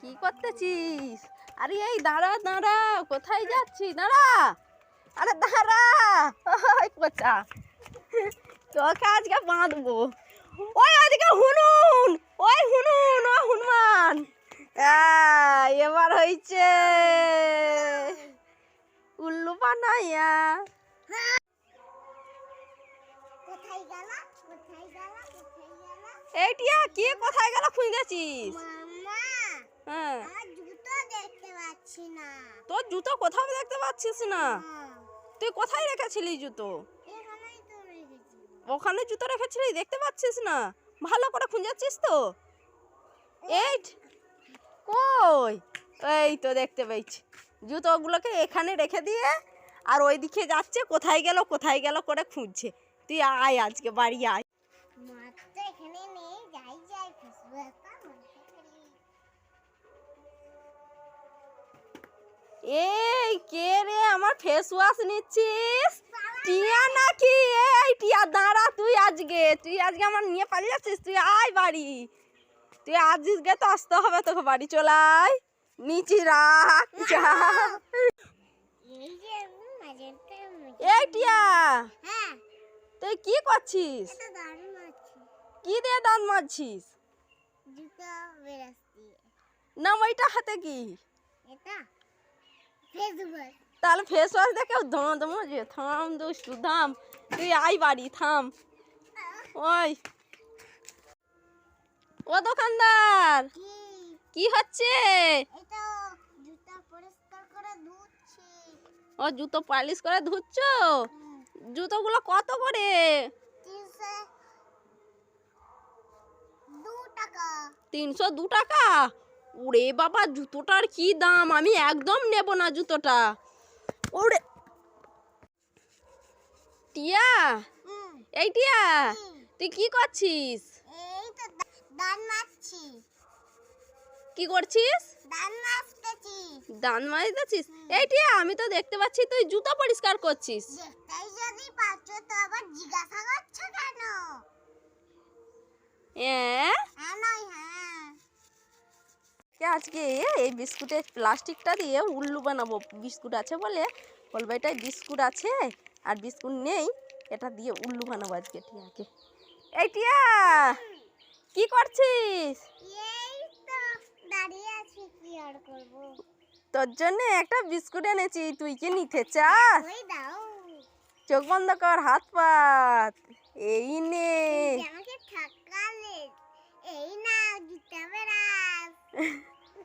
কি করতেছিস? আরে এই দাঁড়া দাঁড়া কোথায় যাচ্ছিস দাঁড়া। আরে দাঁড়া। ওই কোথা তোকে আজকে বাঁধবো। ওই আজকে হুনুন ওই হুনুন ও হনুমান। এবার হয়েছে উল্লু বানাইয়া। এইটিয়া কে কোথায় গেল? খুঁজে গেছিস মামা হ্যাঁ। জুতো দেখতে পাচ্ছি না। তোর জুতো কোথাও দেখতে পাচ্ছিস না? হ্যাঁ, তুই কোথায় রেখেছিলি জুতো? ওখানে জুতো রেখেছিলি? দেখতে পাচ্ছিস না? ভালো করে খুঁজাচ্ছিস তো? এই কই? এই তো দেখতে পেয়েছি। জুতোগুলোকে এখানে রেখে দিয়ে আর ওই দিকে যাচ্ছে কোথায় গেল কোথায় গেল করে খুঁজছে। তুই আয় আজকে বাড়ি আয়। মাছ তো এখানে নেই যাই যাই এই কে রে? আমার ফেস ওয়াশ নিচ্ছিস? টিয়া নাকি? এই টিয়া দাঁড়া তুই আজকে তুই আজকে আমার নিয়ে পালিয়ে যাচ্ছিস? তুই আয় বাড়ি। তুই আজকে তো আসতে হবে তোকে বাড়ি চলাই নিচি রাখ যা। এই টিয়া। তুই কি করছিস? কি দিয়ে দাঁত মারছিস না ওইটা হাতে কি? এটা। তাহলে ফেস ওয়াশ দেখে ধমা যে থাম দুষ্টু থাম তুই আই বাড়ি থাম। ওই। ও দোকানদার কি? হচ্ছে? এটা জুতা পরিষ্কার করে ধুচ্ছি। ও জুতো পালিশ করে ধুচ্ছ? জুতোগুলো কত করে? তিনশো দু টাকা? ওরে বাবা জুতোটার কি দাম? আমি একদম নেব না জুতোটা। ওরে। টিয়া? এই টিয়া তুই কি করছিস? কি করছিস? দান মারিতেছিস? এই টিয়া আমি তো দেখতে পাচ্ছি তুই জুতো পরিষ্কার করছিস। দেখতেই যদি পাচ্ছ তো আবার জিজ্ঞাসা করছ কেন হ্যাঁ হ্যাঁ নয় হ্যাঁ কে আজকে এই বিস্কুটের প্লাস্টিকটা দিয়ে উল্লু বানাবো। বিস্কুট আছে বলে বলব এটাই বিস্কুট আছে আর বিস্কুট নেই এটা দিয়ে উল্লু বানাবো আজকে। টিয়াকে। এই টিয়া কি করছিস? তোর জন্য একটা বিস্কুট এনেছি তুই কি নিতে চাস? চোখ বন্ধ কর হাত পাত। এই নে। এই না